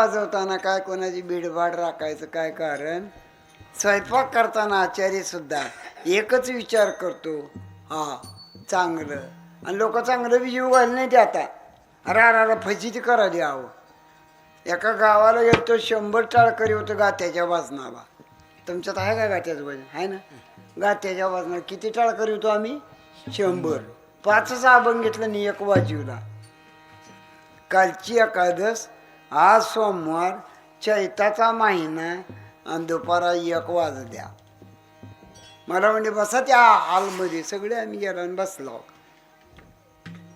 वाजवताना काय कोणाची भीडभाड राखायचं काय कारण? स्वयंपाक करताना आचार्य सुद्धा एकच विचार करतो. हा चांगलं. आणि लोक चांगलं बी जीव घाल नाही ते आता. अरे अरे अरे फजिती करायला आहो. एका गावाला गेलो शंभर टाळकरी होतं गात्याच्या वाजनाला. तुमच्यात आहे का गात्याचं वजन? आहे ना? गात्याच्या वाजनाला किती टाळकरी होतो आम्ही? शंभर. पाचच अभंग घेतलं आणि एक वाजीवला. कालची एकादस आज सोमवार चैताचा महिना आणि दुपारा एक वाजल्या. मला म्हणजे बसा त्या हॉलमध्ये सगळे आम्ही गेलो आणि बसलो.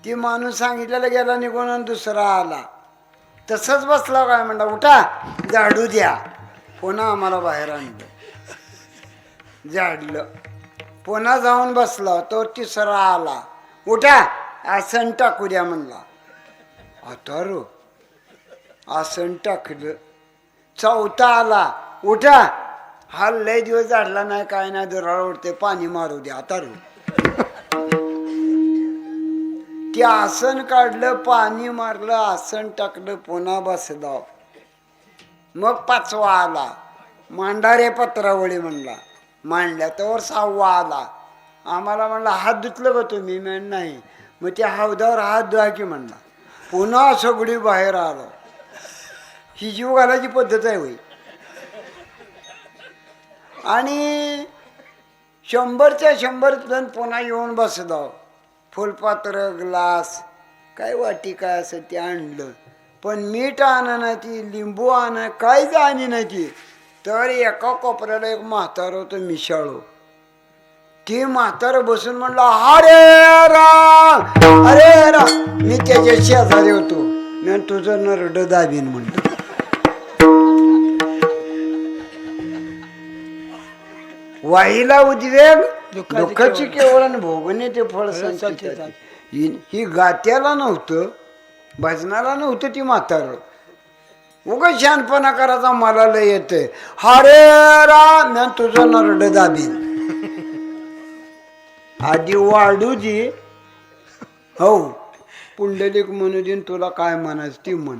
ती माणूस सांगितलेला गेला निघून आणि दुसरा आला. तसंच बसला काय? म्हणला उठा झाडू द्या. पुन्हा आम्हाला बाहेर आणलं. झाडलं. पुन्हा जाऊन बसला तो तिसरा आला. उठा आसन टाकू द्या म्हणला. आता रो आसन टाकलं. चौथा आला उठा. हा लय दिवस झाडला नाही काय नाही दुराळ उठते पाणी मारू द्या आता ते आसन काढलं पाणी मारलं आसन टाकलं पुन्हा बसलं. मग पाचवा आला. मांडारे पत्रावळी म्हणला. मांडल्या तर सहावा आला. आम्हाला म्हणला हात धुतलं का तुम्ही म्हण नाही. मग त्या हौदावर हात धुवा की म्हणला. पुन्हा सगळी बाहेर आलो. ही जीव घालायची पद्धत आहे होई आणि शंभरच्या शंभर जण पुन्हा येऊन बसलो. फुलपात्र ग्लास काय वाटी काय असं ते आणलं. पण मीठ आणा नाही ती लिंबू आण काहीच आणि नाही ती. तर एका कोपऱ्याला एक म्हातार होतं मिशाळो. ती म्हातार बसून म्हणलं अरे राम! अरे राम! मी त्याच्या शेजारी होतो. मी तुझं नरड दाबीन म्हणतो वाईला उद्वेग दुःखाची केवळ. आणि भोगणे ते फळ. ही गात्याला नव्हतं भजनाला नव्हतं ती म्हातार. उग शहाणपणा करायचा मला लय येते हरे राम तुझं नरड दाबीन. आधी वाढू दे. हो. पुंडलिक म्हणू देईन तुला काय म्हणायचं ती म्हण.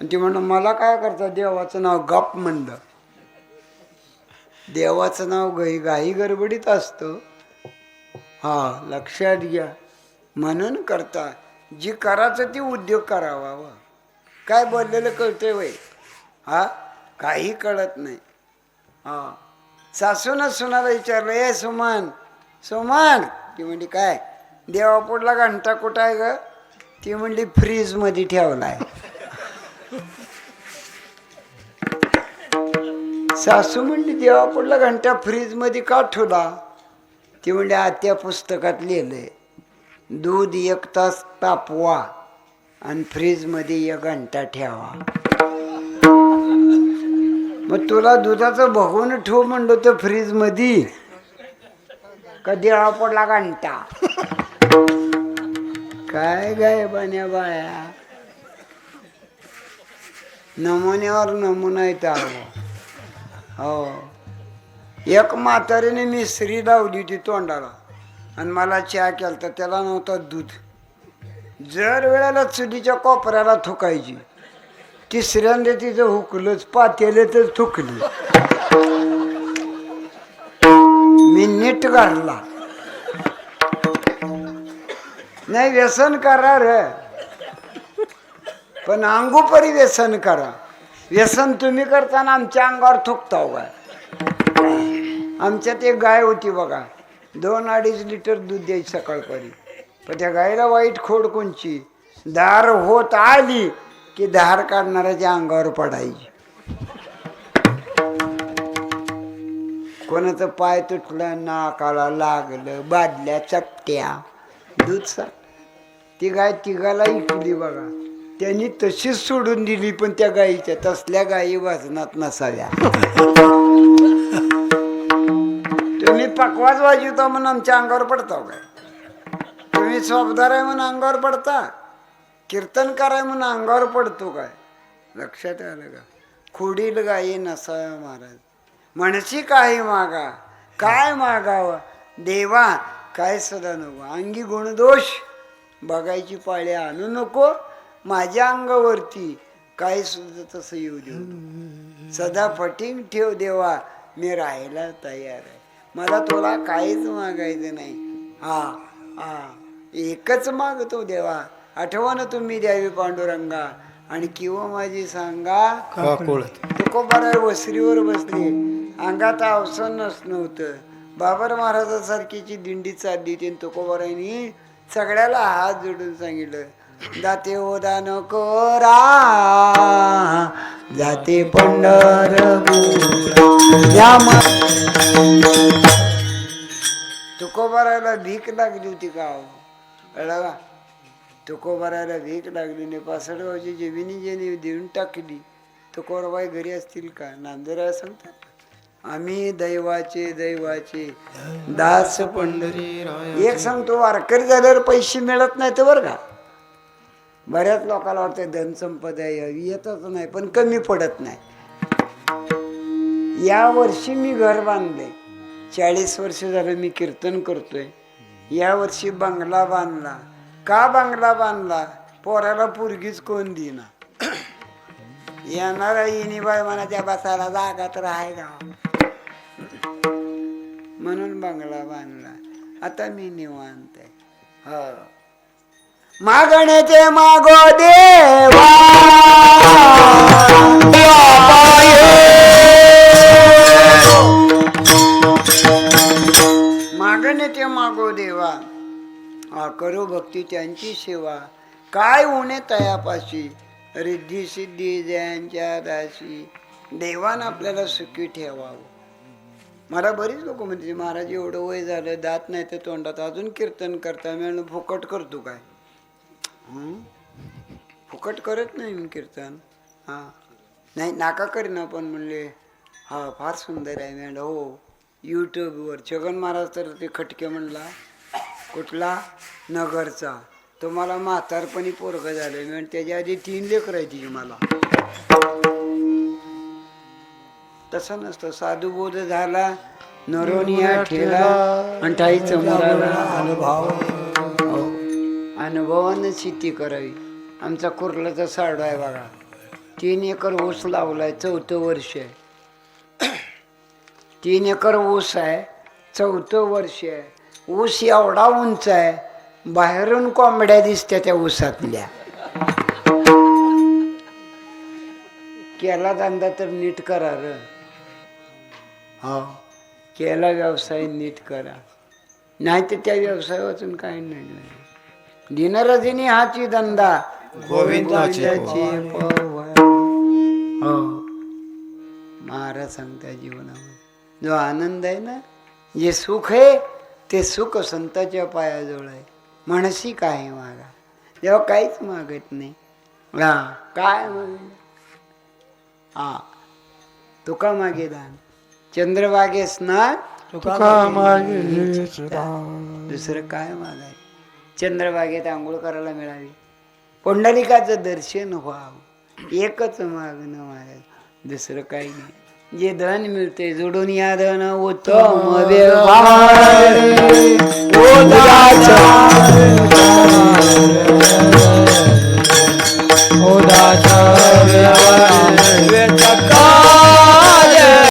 आणि ती म्हणलं मला काय करता देवाचं नाव गप म्हणलं. देवाचं नाव गाई गाई गडबडीत असतं. हा लक्षात घ्या. म्हणून करता जी करायचं ती उद्योग करावा वा. काय बोललेलं कळतंय वय हा काही कळत नाही. हा सासून सुनाला विचारलं ए सुमन सुमन. ती म्हणली काय? देवापुढला घंटा कुठं आहे ग? ती म्हणली फ्रीजमध्ये ठेवलाय. सासू म्हणली देवापुढला घंटा फ्रीजमध्ये का ठेवला? ती म्हणली आत्या पुस्तकात लिहिलंय दूध एक तास तापवा आणि फ्रीजमध्ये एक घंटा ठेवा. मग तुला दुधाचं बघून ठेव म्हणलं तर फ्रीजमध्ये. का पडला घंटा? काय गाय बन्या बाया नमुन्यावर नमुना येतो हो. एक म्हातारीने मिसरी लावली होती तोंडाला. आणि मला चहा केला तर त्याला नव्हतं दूध. जर वेळेला चुलीच्या कोपऱ्याला थुकायची तिसऱ्यांदा तिचं हुकलंच पातेल्यातच थुकली. मी नीट घालला नाही व्यसन करा रे. पण अंगोपरी व्यसन करा. व्यसन तुम्ही करताना आमच्या अंगावर थुकता काय आमच्यात एक गाय होती बघा. दोन अडीच लिटर दूध द्यायची सकाळपरी. पण त्या गायला वाईट खोड कोणची? धार होत आली की धार काढणाऱ्याच्या अंगावर पडायची. कोणाचं पाय तुटलं नाकाला लागलं बादल्या चपट्या. दूध सा ती गाय तिघाला इकली बघा. त्यांनी तशीच सोडून दिली पण त्या गायीच्या तसल्या गायी वाजनात नसाव्या तुम्ही पकवाज वाजवता म्हणून आमच्या अंगावर पडता काय? तुम्ही स्वबदार आहे म्हणून अंगावर पडता? कीर्तनकार आहे म्हणून अंगावर पडतो काय? लक्षात आलं का? खुडील गायी नसाव्या महाराज. म्हणशी काही मागा काय मागावं? देवा काय सुद्धा नको. अंगी गुणदोष बघायची पाळी आणू नको. माझ्या अंगावरती काही सुद्धा तसं येऊ देऊ. सदा पटिंग ठेव देवा मी राहायला तयार आहे. मला तुला काहीच मागायचं नाही. हा हा. एकच मागतो देवा. आठवण तुम्ही द्यावी पांडुरंगा. आणि किंवा माझी सांगा तुकोबाराय वसरीवर बसले. अंगात अवसनच नव्हतं बाबर महाराजासारखीची दिंडी चालली होती आणि तुकोबारायनी सगळ्याला हात जोडून सांगितलं. जाते ओदा नको रा जाते पंढर तुकोबारायला भीक लागली होती का हो? तुकोबारायला भीक लागली नाही. पासडगावची जमिनी जेने देऊन टाकली. तुकोरबाई घरी असतील का? नांदेरा सांगतात आम्ही दैवाचे दैवाचे. दास पंढरी एक सांगतो वारकरी झाल्यावर पैसे मिळत नाही तर बरं का? बऱ्याच लोकांना वाटतं धनसंपदा यावी येतच नाही पण कमी पडत नाही. या वर्षी मी घर बांधले चाळीस वर्ष झालं मी कीर्तन करतोय. या वर्षी बंगला बांधला. का बंगला बांधला? पोराला पुरगीच कोण देईना. येणारा इनिबाई म्हणा त्या बसायला जागा तर आहे का? म्हणून बंगला बांधला. आता मी निवांत आहे. हो. मागण्याचे मागो देवा. मागण्याचे मागो देवा. आ करो भक्ती त्यांची सेवा. काय उणे तयापाशी? रिद्धी सिद्धी जयांच्या दाशी. देवान आपल्याला सुखी ठेवावं. मला बरीच लोक म्हणते महाराज एवढं वय झालं दात नाही तर तोंडात अजून कीर्तन करता मी फुकट करतो काय? फुकट करत नाही मी कीर्तन. हां. नाही नाका करीन पण म्हणले हा फार सुंदर आहे मी हो. यूट्यूबवर छगन महाराज तर ते खटके म्हणला कुठला? नगरचा. तो मला म्हातारपणी पोरग झालं मी म्हणलं, त्याच्या आधी तीन लेकर आहे तिची मला. तसं नसतं. साधू बोध झाला नरोनिया ठेला अंठाई चमराला अनुभव. अनुभवानं शेती करावी. आमचा कुर्लाचा साडू आहे बघा. तीन एकर ऊस लावलाय चौथं वर्ष आहे. तीन एकर ऊस आहे चौथं वर्ष आहे. ऊस एवढा उंच आहे बाहेरून कोंबड्या दिसत्या त्या ऊसातल्या. केला धंदा तर नीट करा र. हो केला व्यवसाय नीट करा. नाही तर त्या व्यवसायातून काही नाही. दिनरजनी हाची धंदा गोविंदाची. हो. महाराज सांगता जीवनामध्ये. जो आनंद आहे ना जे सुख आहे ते सुख संताच्या पायाजवळ आहे. म्हणशी काय मागा. तेव्हा काहीच मागत नाही. हा काय माग हा. तुका मागे दान. चंद्रबागे स्नान तुका मागे दुसरं काय मागाय चंद्रभागेत आंघोळ करायला मिळावी. पंढरीकाचं दर्शन व्हावं. एकच मागणं महाराज दुसरं काही नाही. जे धन मिळते जोडून या धन उतम